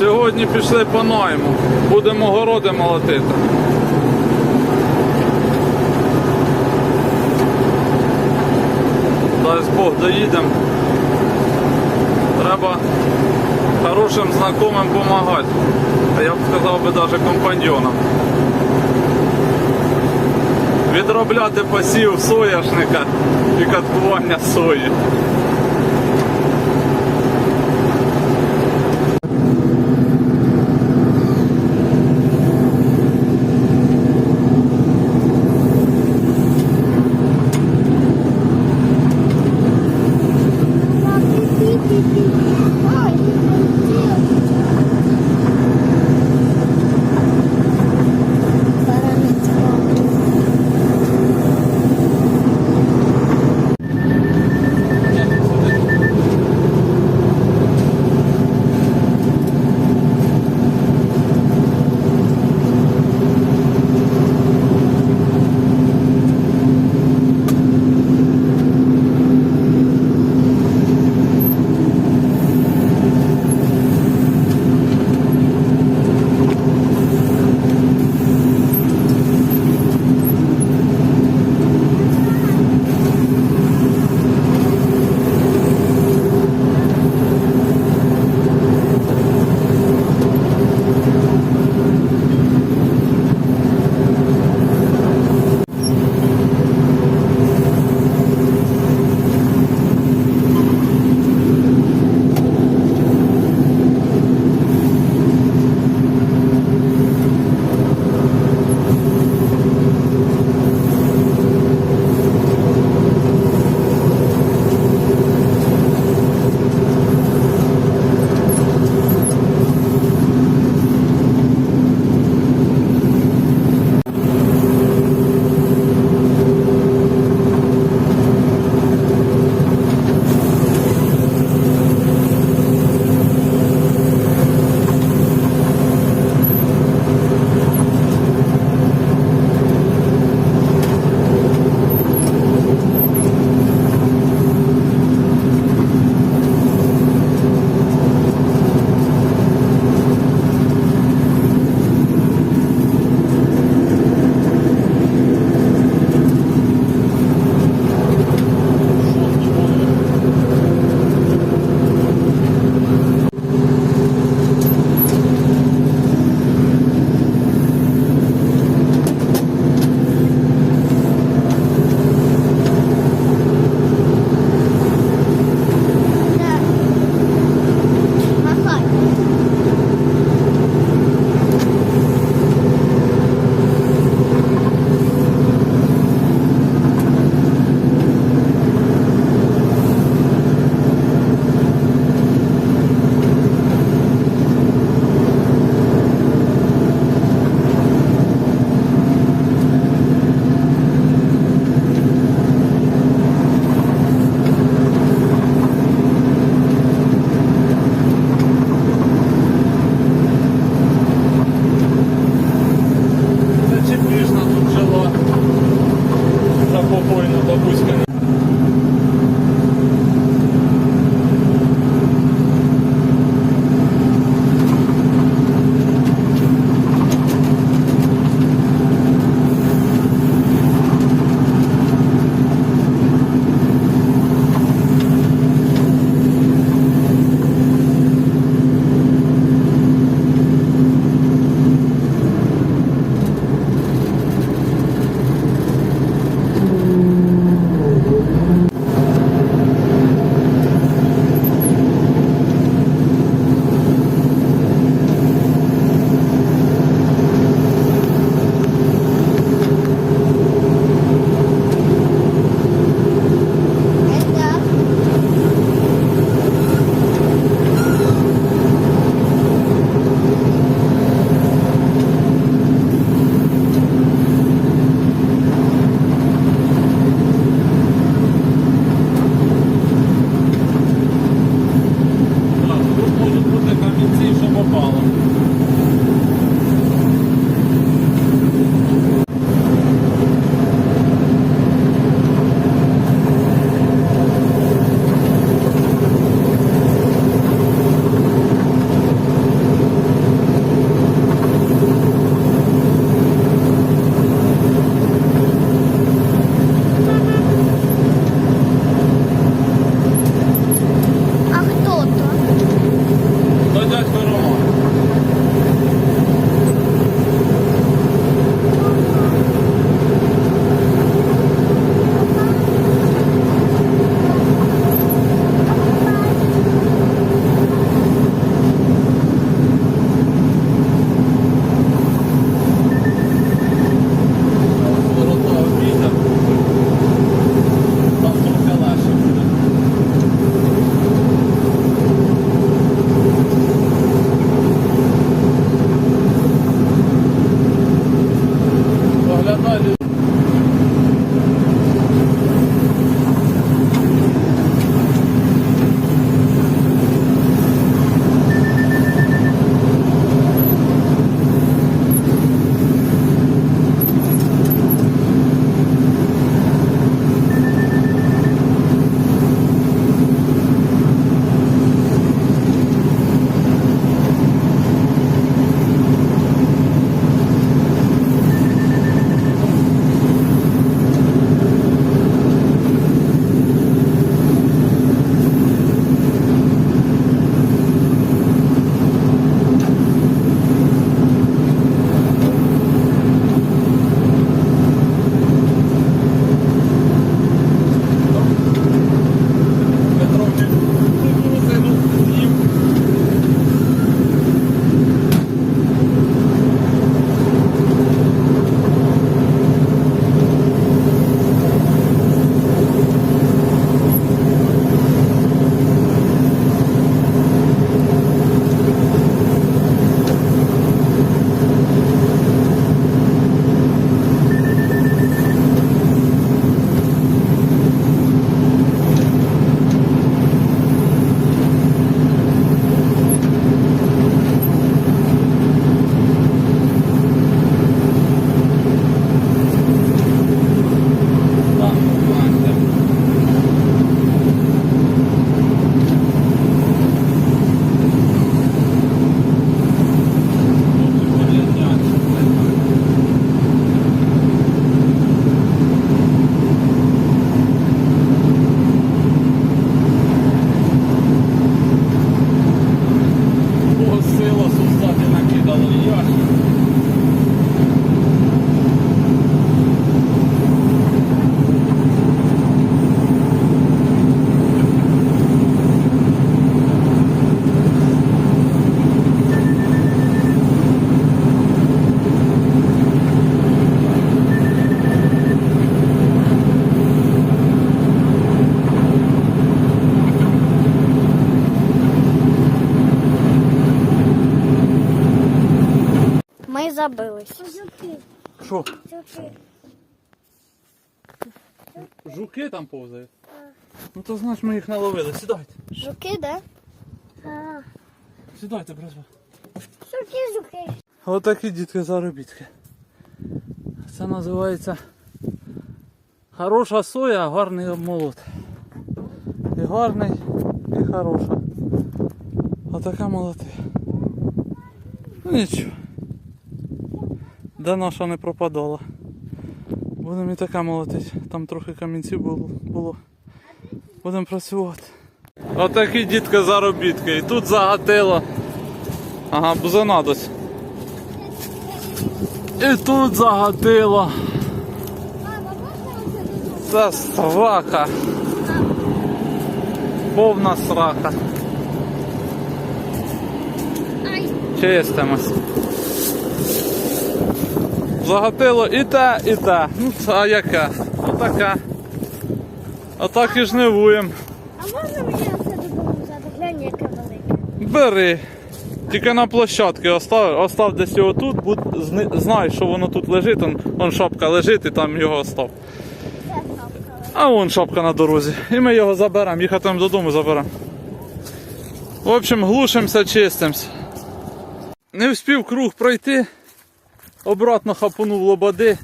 Сьогодні пішли по найму. Будемо городи молотити. Дасть Бог доїдемо. Треба хорошим знайомим допомагати. А я б сказав би навіть компаньйонам. Відробляти посів соняшника і каткування сої. Забились. Що? Жуки. Жуки там повзають? Ну то знаєш, ми їх наловили. Сідайте. Жуки, да? А, Сідайте, братва. жуки, жуки. Отакі дітки заробітки. Це називається хороша соя, гарний обмолот. І гарний, і хороша. Отака молоти. Ну нічого. Де наша не пропадала. Будемо і така молотити. Там трохи камінців було. Будемо працювати. Отакі дітки заробітки. І тут загатило. Ага, бузина дось. І тут загатило. Це срака. Повна срака. Чистимось. Загатило і те, і те. Ну, це а яке? Отаке. Отак і жнивуємо. а можна мені оце додому взяти? Глянь, яке велике. Бери. Тільки на площадці остав, остав десь його тут, будь, зни- знай, що воно тут лежить, он, он шапка лежить і там його остав. Це шапка. А вон шапка на дорозі. І ми його заберемо, їхатимемо додому заберемо. В общем, глушимося, чистимося. Не встиг круг пройти. Обратно хапунув лободи.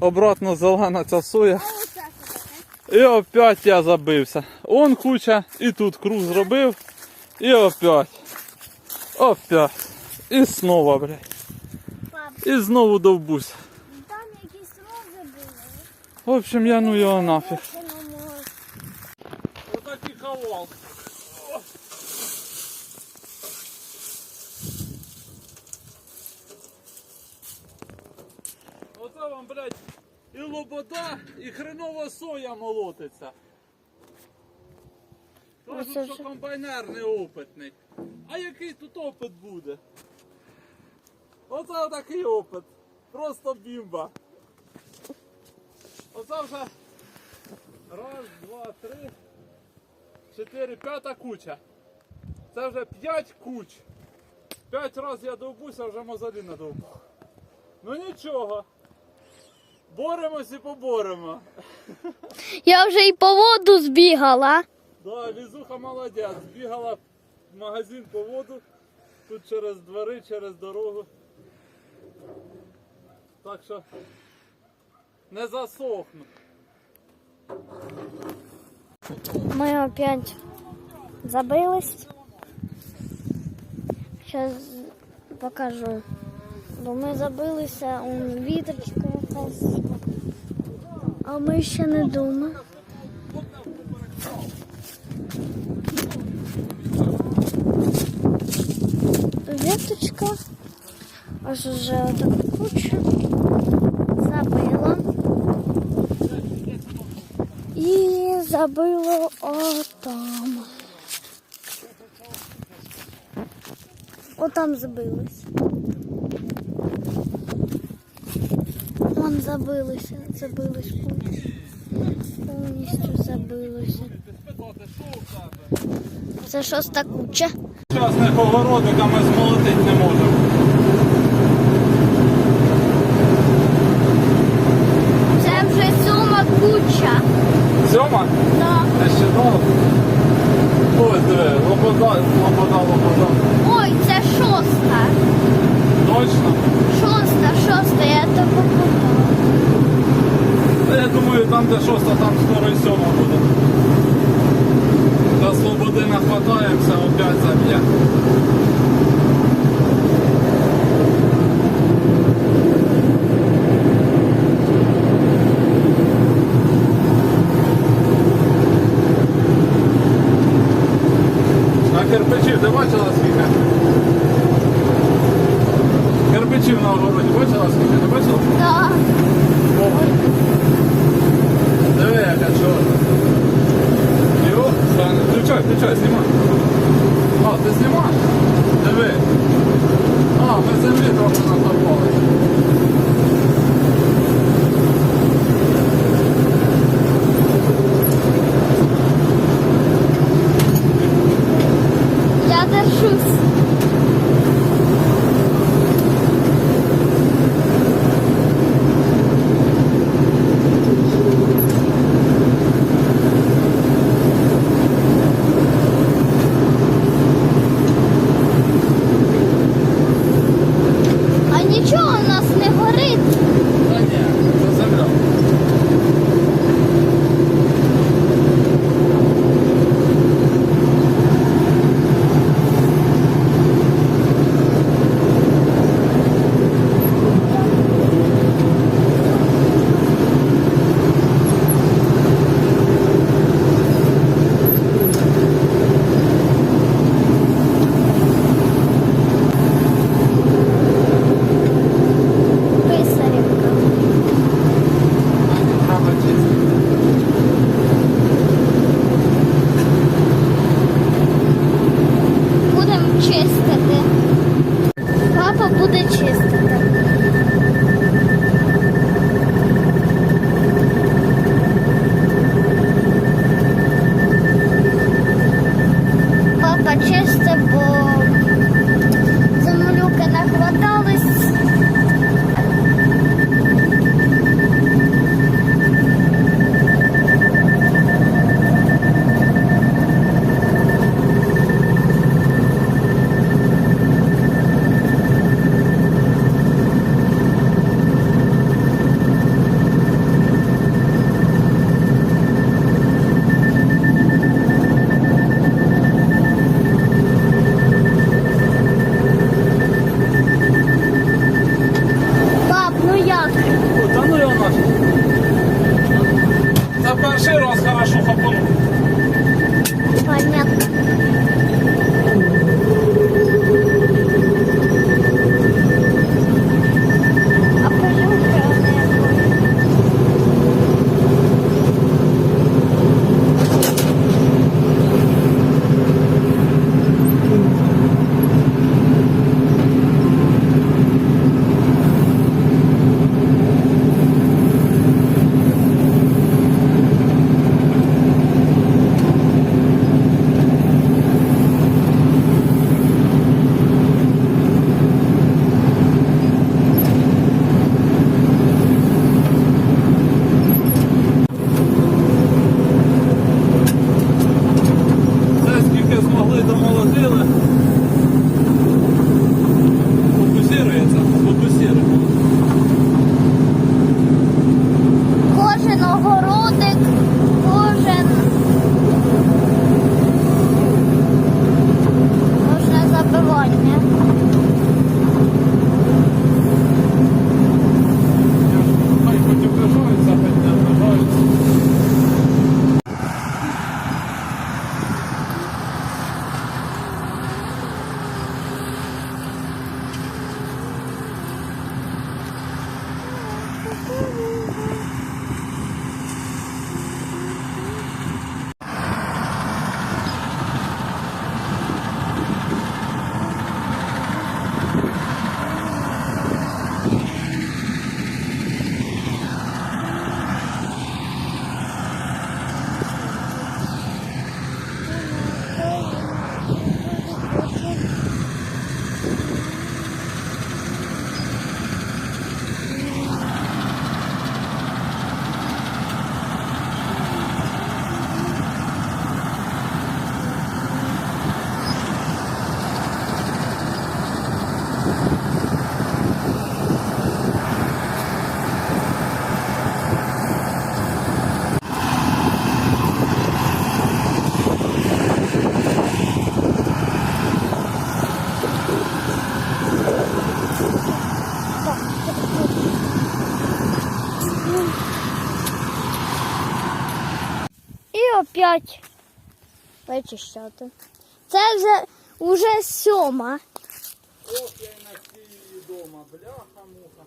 Обратно зелена ця соя. І опять я забився. Он куча, і тут круг зробив. І опять. Опять. І знову, блядь. І знову довбусь. там якісь рози були. В общем, я ну його нафіг. Отакий хавал. Вам, блядь, і лобода, і хренова соя молотиться. Кажуть, що комбайнер неопитний. А який тут опит буде? Оце такий опит. Просто бімба. Оце вже раз, два, три, чотири, п'ята куча. Це вже п'ять куч. П'ять разів я довбуся, вже мозолі не довбу. Ну нічого. Боремось і поборемо. Я вже і по воду збігала. Да, Лізуха молодець. Бігала в магазин по воду. Тут через двори, через дорогу. Так що не засохну. Ми опять забились. Зараз покажу. Бо ми забилися у вітрочка якась. А ми ще не вдома. Віточка. Ось уже отаку кучу. Забила. І забило отам. Отам забилось. Забилося, забилось повністю. Забилося. Це шоста куча. Часних огородника ми змолотити не можемо. Це вже сьома куча. Сьома? Да. Це ще довго. Ось диви, лобода, лобода, лобода. Ой, це шоста. Точно? Шоста, шоста, я то попутала. Я думаю, там де шоста, там скоро і сьома буде. До свободи нахватаємося, опять заб'є. І опять вичищати. Це вже уже сьома. Ох, я й на цій вдома, бляха муха.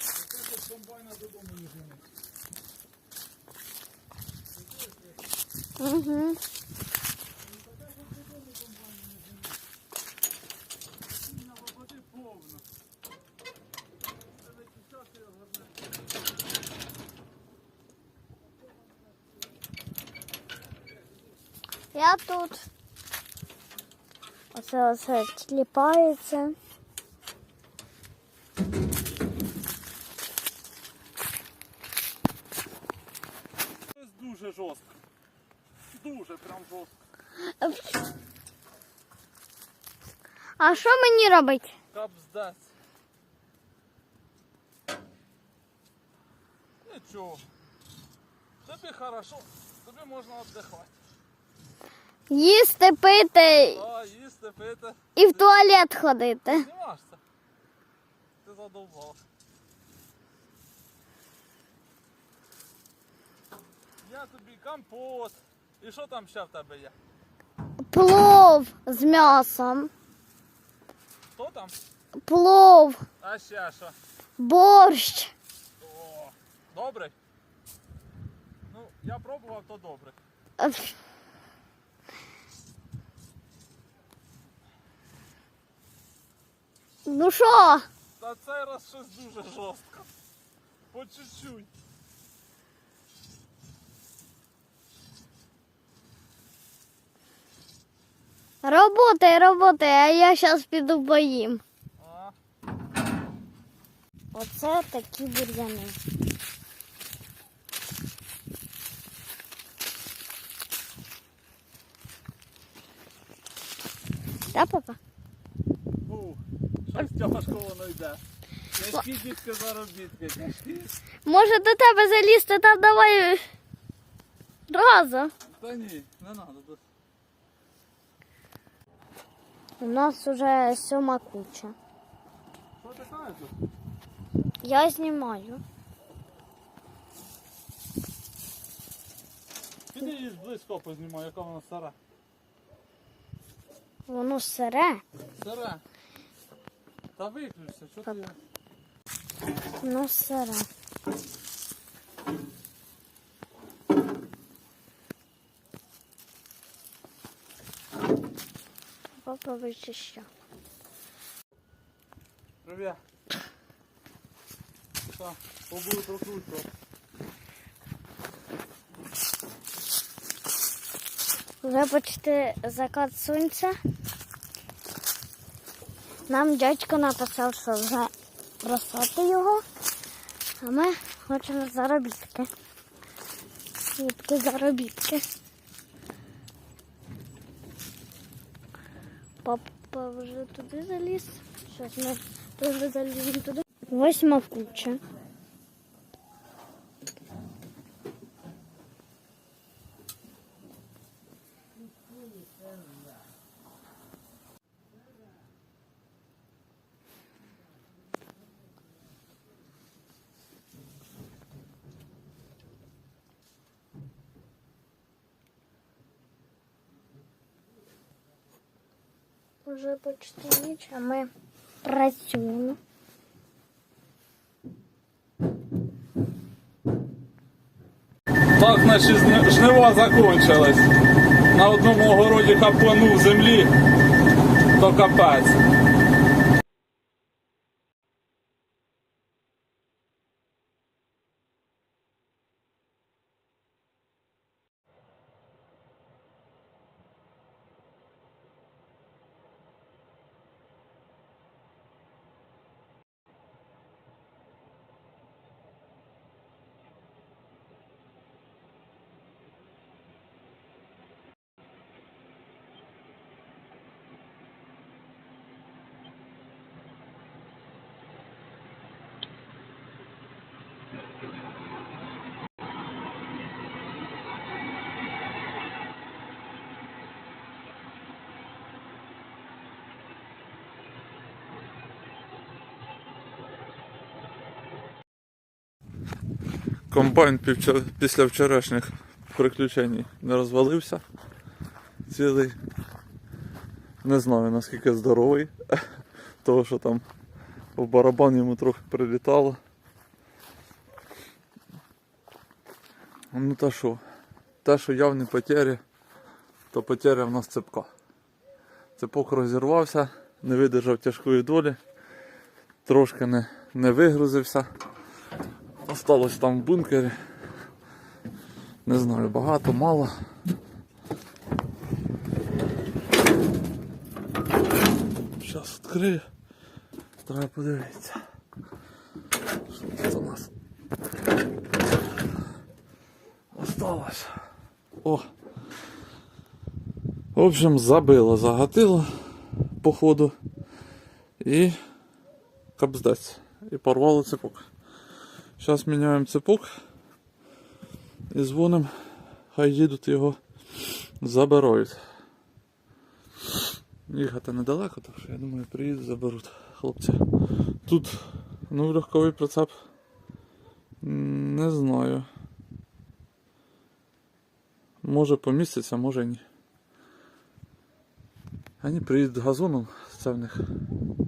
Яке тут комбайна додому не. Угу. Я тут. Оце оце тіліпається. Це дуже жорстко. Дуже прям жорстко. А що мені робити? Капздець. Нічого. Тобі хорошо, тобі можна віддихати. Їсти, пити А, їсти, пити. і в туалет ходити. Знімашся. Ти задовбала. Я тобі компот. І що там ще в тебе є? Плов з м'ясом. Хто там? Плов, А ще що? борщ. О, добрий? Ну, я пробував, то добре. Ну що? Та цей раз щось дуже жорстко. По чуть-чуть. Работай, работай, а я зараз піду поїм. А, Оце такі бур'яни. Да, папа? Щось тяжко воно йде. Тяжкі заробітки, тяжкі. Може до тебе залізти, та давай разом. Та ні, не треба. У нас уже сьома куча. Що ти тут? Я знімаю. Піди її близько познімай, яка вона стара. Воно сире. Стара. Та виключся, що ти? Воно сире. Папа вичищав. Привіт. Так, побуду прокручувати. Вже почти закат сонця. Нам дядько написав, що вже бросати його, а ми хочемо заробітки. Звідки заробітки. Папа вже туди заліз. Зараз ми теж заліземо туди. Восьма куча. Уже почти ніч, а ми працюємо. Так, наші жнива закончились. На одному огороді капанув землі, то капець. Комбайн після вчорашніх приключень не розвалився. Цілий Не знаю наскільки здоровий, того що там в барабан йому трохи прилітало. Ну та що, те, що явні потері, то потеря в нас цепка. Цепок розірвався, не видержав тяжкої долі, трошки не, не вигрузився. Осталось там в бункері. Не знаю, багато, мало. Зараз відкрию. Треба подивитися. Що тут у нас? Осталось. О. В общем, забило, загатило походу. І капздець. І порвало цепок. Зараз міняємо цепок і дзвоним, хай їдуть його забирають. Їхати недалеко, так що я думаю, приїдуть, заберуть хлопці. Тут ну легковий прицеп. Не знаю. Може поміститься, може ні. Вони приїдуть газоном, це в них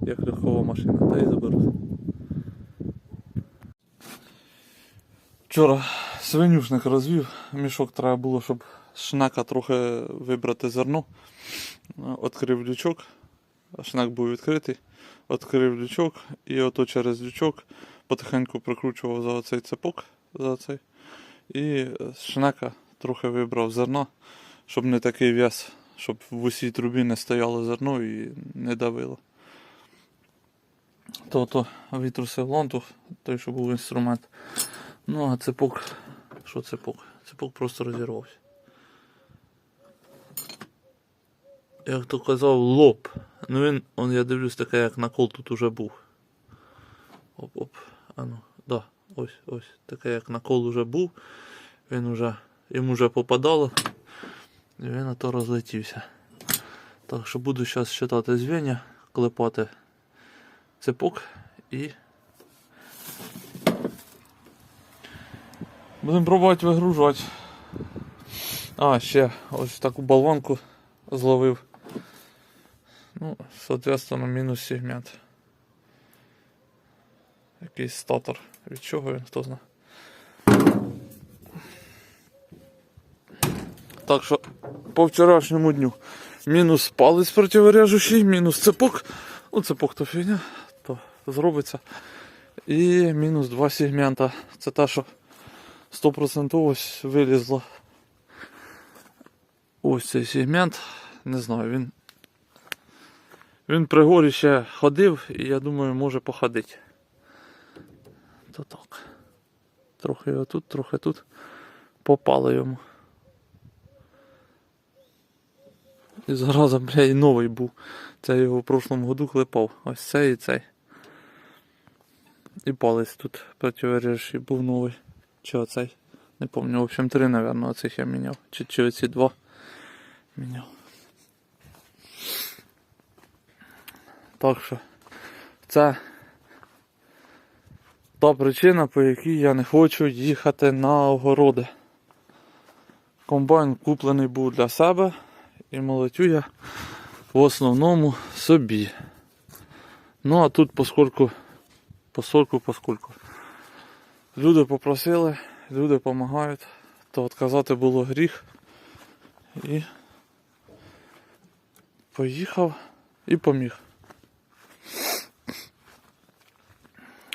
як легкова машина, та й заберуть. Вчора свинюшник розвів, мішок треба було, щоб з шнака трохи вибрати зерно. Відкрив лючок, шнак був відкритий, відкрив лючок і ото через лючок потихеньку прикручував за оцей цепок, за цей, і шнака трохи вибрав зерно, щоб не такий в'яз, щоб в усій трубі не стояло зерно і не давило. То то витрусив той, що був інструмент. Ну, а цепок. Що цепок? Цепок просто розірвався. Як то казав, лоб. Ну він, он, я дивлюсь, таке, як накол тут уже був. Оп-оп. А ну, да, ось, ось. Таке, як накол уже був. Він уже, йому вже попадало. І він на то розлетівся. Так що буду зараз щитати звіння, клепати цепок і Будемо пробувати вигружати. А, ще ось таку болванку зловив. Ну, соответственно, мінус сегмент. Якийсь статор. Від чого він, хто знає. Так що по вчорашньому дню мінус палець противорежущий, мінус цепок. Ну, цепок то фігня, то зробиться. І мінус два сегмента. Це те, що 100% вилізло. Ось цей сегмент. Не знаю, він. Він при горі ще ходив і я думаю може походити. То так. Трохи отут, трохи тут. Попало йому. І зараза, бля, і новий був. Це його в прошлому году клепав. Ось цей і цей. І палець тут противорежущий був новий. Чи оцей? Не пам'ятаю, в общем, три, наверное, оцих я міняв. Чи, чи оці два міняв. Так що це та причина, по якій я не хочу їхати на огороди. Комбайн куплений був для себе і молотю я в основному собі. Ну а тут поскольку, поскольку, поскольку. Люди попросили, люди допомагають, то відказати було гріх. І поїхав і поміг.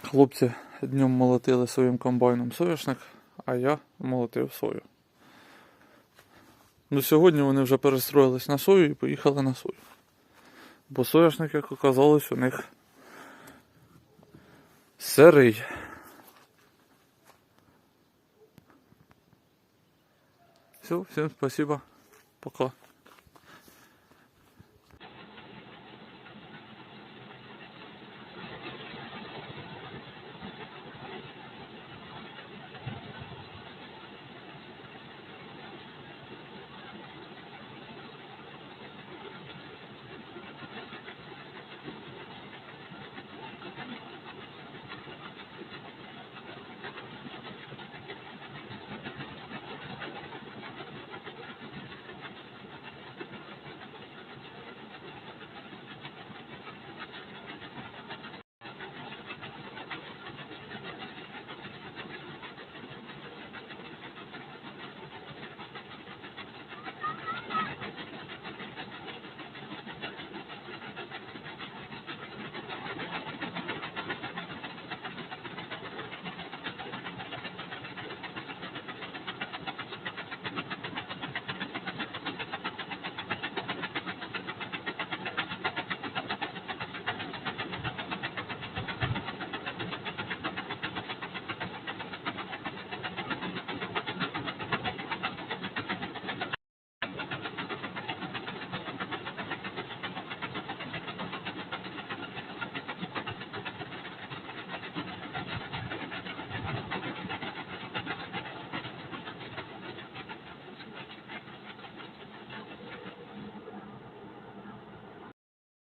Хлопці днем молотили своїм комбайном соняшник, а я молотив сою. Ну сьогодні вони вже перестроїлись на сою і поїхали на сою. Бо соняшник, як оказалось, у них сирий. Все, всем спасибо. Пока.